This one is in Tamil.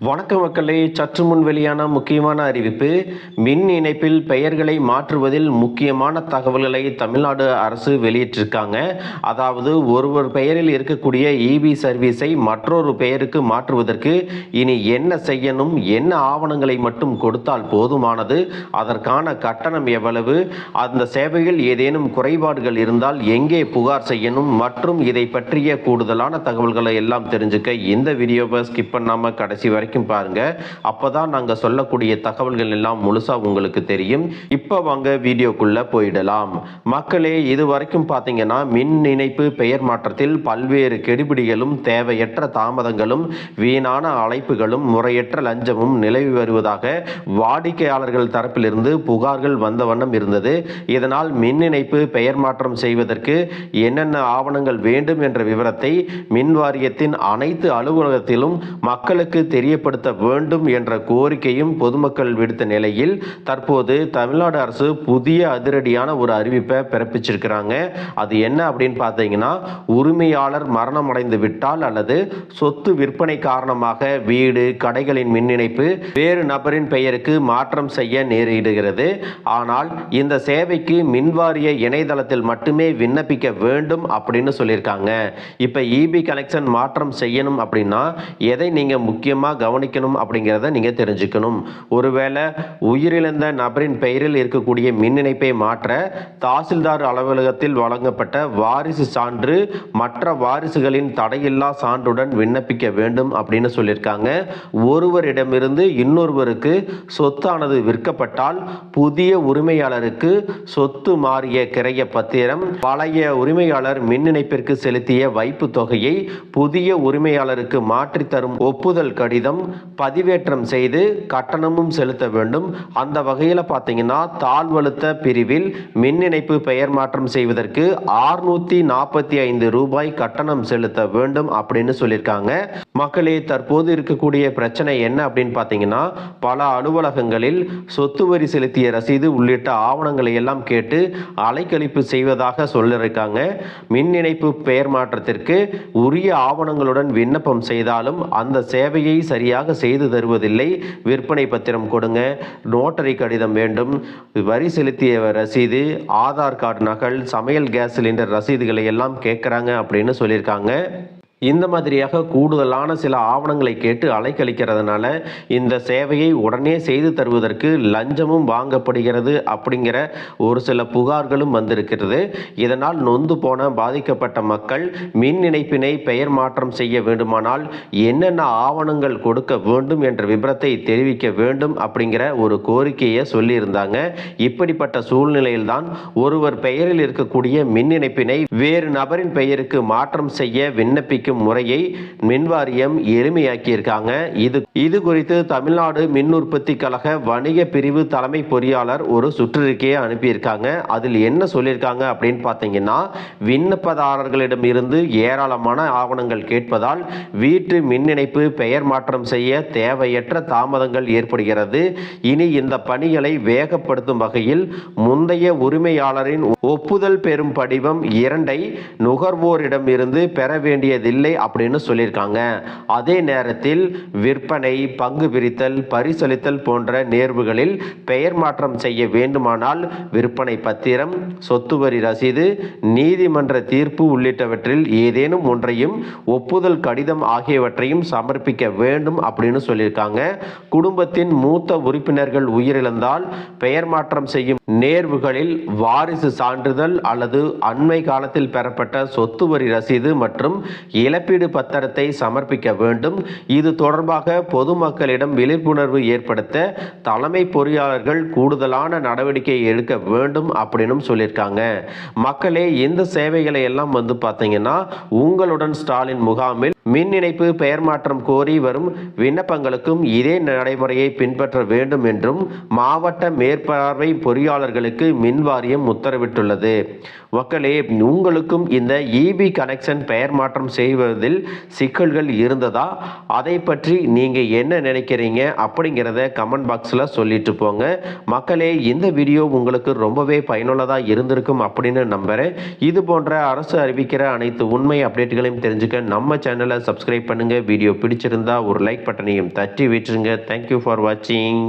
வணக்க மக்களே சற்று முன் வெளியான முக்கியமான அறிவிப்பு. மின் இணைப்பில் பெயர்களை மாற்றுவதில் முக்கியமான தகவல்களை தமிழ்நாடு அரசு வெளியிட்டிருக்காங்க. அதாவது ஒருவர் பெயரில் இருக்கக்கூடிய இபி சர்வீஸை மற்றொரு பெயருக்கு மாற்றுவதற்கு இனி என்ன செய்யணும் என்ன ஆவணங்களை மட்டும் கொடுத்தால் போதுமானது அதற்கான கட்டணம் எவ்வளவு அந்த சேவையில் ஏதேனும் குறைபாடுகள் இருந்தால் எங்கே புகார் செய்யணும் மற்றும் இதை பற்றிய கூடுதலான தகவல்களை எல்லாம் தெரிஞ்சுக்க இந்த வீடியோவை ஸ்கிப் பண்ணாமல் கடைசி வரைக்கும் பாருங்க. அப்பதான் நாங்க சொல்லக்கூடிய தகவல்கள் எல்லாம் முழுசா உங்களுக்கு தெரியும். இப்போ வாங்க வீடியோக்குள்ள போயிடலாம். மக்களே இது வரைக்கும் பார்த்தீங்கன்னா மின் இணைப்பு பெயர் மாற்றத்தில் பல்வேறு கெடுபிடிகளும் தேவையற்ற தாமதங்களும் வீணான அழைப்புகளும் முறையற்ற லஞ்சமும் நிலவி வருவதாக வாடிக்கையாளர்கள் தரப்பிலிருந்து புகார்கள் வந்த வண்ணம் இருந்தது. இதனால் மின் இணைப்பு பெயர் மாற்றம் செய்வதற்கு என்னென்ன ஆவணங்கள் வேண்டும் என்ற விவரத்தை மின் வாரியத்தின் அனைத்து அலுவலகத்திலும் மக்களுக்கு தெரிய தெரியப்படுத்த வேண்டும் என்ற கோரிக்கையும் பொதுமக்கள் விடுத்த நிலையில் தற்போது தமிழ்நாடு அரசு புதிய அதிரடியான ஒரு அறிவிப்பை பிறப்பிச்சிருக்கிறாங்க. அது என்ன அப்படின்னு பார்த்தீங்கன்னா உரிமையாளர் மரணம் அடைந்து விட்டால் அல்லது சொத்து விற்பனை காரணமாக வீடு கடைகளின் மின் இணைப்பு வேறு நபரின் பெயருக்கு மாற்றம் செய்ய நேரிடுகிறது. ஆனால் இந்த சேவைக்கு மின்வாரிய இணையதளத்தில் மட்டுமே விண்ணப்பிக்க வேண்டும் அப்படின்னு சொல்லியிருக்காங்க. இப்போ இபி கனெக்ஷன் மாற்றம் செய்யணும் அப்படின்னா எதை நீங்கள் முக்கியமாக கவனிக்கணும் அப்படிங்கிறத நீங்கள் தெரிஞ்சுக்கணும். ஒருவேளை உயிரிழந்த நபரின் பெயரில் இருக்கக்கூடிய மின் இணைப்பை மாற்ற தாசில்தார் அலுவலகத்தில் வழங்கப்பட்ட வாரிசு சான்று மற்ற வாரிசுகளின் தடையில்லா சான்றுடன் விண்ணப்பிக்க வேண்டும் அப்படின்னு சொல்லியிருக்காங்க. ஒருவரிடமிருந்து இன்னொருவருக்கு சொத்தானது விற்கப்பட்டால் புதிய உரிமையாளருக்கு சொத்து மாறிய கிரைய பத்திரம் பழைய உரிமையாளர் மின் இணைப்பிற்கு செலுத்திய வைப்பு தொகையை புதிய உரிமையாளருக்கு மாற்றித் தரும் ஒப்புதல் கடிதம் பதிவேற்றம் செய்து கட்டணமும் செலுத்த வேண்டும். அந்த வகையில் பார்த்தீங்கன்னா தாழ்வழுத்த பிரிவில் மின் இணைப்பு பெயர் மாற்றம் செய்வதற்கு ஆறுநூத்தி நாற்பத்தி ஐந்து ரூபாய் கட்டணம் செலுத்த வேண்டும் அப்படின்னு சொல்லியிருக்காங்க. மக்களே தற்போது இருக்கக்கூடிய பிரச்சனை என்ன அப்படின்னு பார்த்தீங்கன்னா பல அலுவலகங்களில் சொத்து வரி செலுத்திய ரசீது உள்ளிட்ட ஆவணங்களை எல்லாம் கேட்டு அலைக்கழிப்பு செய்வதாக சொல்லியிருக்காங்க. மின் இணைப்பு பெயர் மாற்றத்திற்கு உரிய ஆவணங்களுடன் விண்ணப்பம் செய்தாலும் அந்த சேவையை சரி சரியாக செய்து தருவதில்லை. விற்பனை பத்திரம் கொடுங்க. நோட்டரி கடிதம் வேண்டும். வரி செலுத்திய ரசீது ஆதார் கார்டு நகல் சமையல் கேஸ் சிலிண்டர் ரசீதுகளை எல்லாம் கேட்குறாங்க அப்படின்னு சொல்லியிருக்காங்க. இந்த மாதிரியாக கூடுதலான சில ஆவணங்களை கேட்டு அலைக்கழிக்கிறதுனால இந்த சேவையை உடனே செய்து தருவதற்கு லஞ்சமும் வாங்கப்படுகிறது அப்படிங்கிற ஒரு சில புகார்களும் வந்திருக்கிறது. இதனால் நொந்து போன பாதிக்கப்பட்ட மக்கள் மின் இணைப்பினை பெயர் மாற்றம் செய்ய வேண்டுமானால் என்னென்ன ஆவணங்கள் கொடுக்க வேண்டும் என்ற விபரத்தை தெரிவிக்க வேண்டும் அப்படிங்கிற ஒரு கோரிக்கையை சொல்லியிருந்தாங்க. இப்படிப்பட்ட சூழ்நிலையில்தான் ஒருவர் பெயரில் இருக்கக்கூடிய மின் இணைப்பினை வேறு நபரின் பெயருக்கு மாற்றம் செய்ய விண்ணப்பிக்க விண்ணப்பிக்கும் முறையை மின்வாரியம் எளிமையாக்கியிருக்காங்க. இது இது குறித்து தமிழ்நாடு மின் உற்பத்தி கழக வணிக பிரிவு தலைமை பொறியாளர் ஒரு சுற்றறிக்கையை அனுப்பியிருக்காங்க. அதில் என்ன சொல்லியிருக்காங்க அப்படின்னு பார்த்தீங்கன்னா விண்ணப்பதாரர்களிடம் இருந்து ஏராளமான ஆவணங்கள் கேட்பதால் வீட்டு மின் இணைப்பு பெயர் மாற்றம் செய்ய தேவையற்ற தாமதங்கள் ஏற்படுகிறது. இனி இந்த பணிகளை வேகப்படுத்தும் வகையில் முந்தைய உரிமையாளரின் ஒப்புதல் பெறும் படிவம் இரண்டை நுகர்வோரிடம் இருந்து பெற வேண்டியதில்லை அப்படின்னு சொல்லியிருக்காங்க. அதே நேரத்தில் விற்பனை பங்கு பிரித்தல் பரிசளித்தல் போன்ற நேர்வுகளில் பெயர் மாற்றம் செய்ய வேண்டுமானால் விற்பனை பத்திரம் சொத்து வரி ரசீது நீதிமன்ற தீர்ப்பு உள்ளிட்டவற்றில் ஏதேனும் ஒன்றையும் ஒப்புதல் கடிதம் ஆகியவற்றையும் சமர்ப்பிக்க வேண்டும் அப்படின்னு சொல்லியிருக்காங்க. குடும்பத்தின் மூத்த உறுப்பினர்கள் உயிரிழந்தால் பெயர் மாற்றம் செய்யும் நேர்வுகளில் வாரிசு சான்றிதழ் அல்லது அண்மை காலத்தில் பெறப்பட்ட சொத்து வரி ரசீது மற்றும் இழப்பீடு பத்திரத்தை சமர்ப்பிக்க வேண்டும். இது தொடர்பாக பொதுமக்களிடம் விழிப்புணர்வு ஏற்படுத்த தலைமை பொறியாளர்கள் கூடுதலான நடவடிக்கை எடுக்க வேண்டும் அப்படின்னு சொல்லியிருக்காங்க. மக்களே இந்த சேவைகளை எல்லாம் வந்து பார்த்தீங்கன்னா உங்களுடன் ஸ்டாலின் முகாமில் மின் இணைப்பு பெயர் மாற்றம் கோரி வரும் விண்ணப்பங்களுக்கும் இதே நடைமுறையை பின்பற்ற வேண்டும் என்றும் மாவட்ட மேற்பார்வை பொறியாளர்களுக்கு மின் வாரியம் உத்தரவிட்டுள்ளது. மக்களே உங்களுக்கும் இந்த இபி கனெக்ஷன் பெயர் மாற்றம் செய்வதில் சிக்கல்கள் இருந்ததா? அதை பற்றி நீங்கள் என்ன நினைக்கிறீங்க? அப்படிங்கிறத கமெண்ட் பாக்ஸில் சொல்லிட்டு போங்க. மக்களே இந்த வீடியோ உங்களுக்கு ரொம்பவே பயனுள்ளதாக இருந்திருக்கும் அப்படின்னு நம்புகிறேன் இது போன்ற அரசு அறிவிக்கிற அனைத்து உண்மை அப்டேட்டுகளையும் தெரிஞ்சுக்க நம்ம சேனலை சேனலை சப்ஸ்கிரைப் பண்ணுங்கள் வீடியோ பிடிச்சிருந்தா ஒரு லைக் பட்டனையும் தட்டி விட்டுருங்க. தேங்க்யூ ஃபார் வாட்சிங்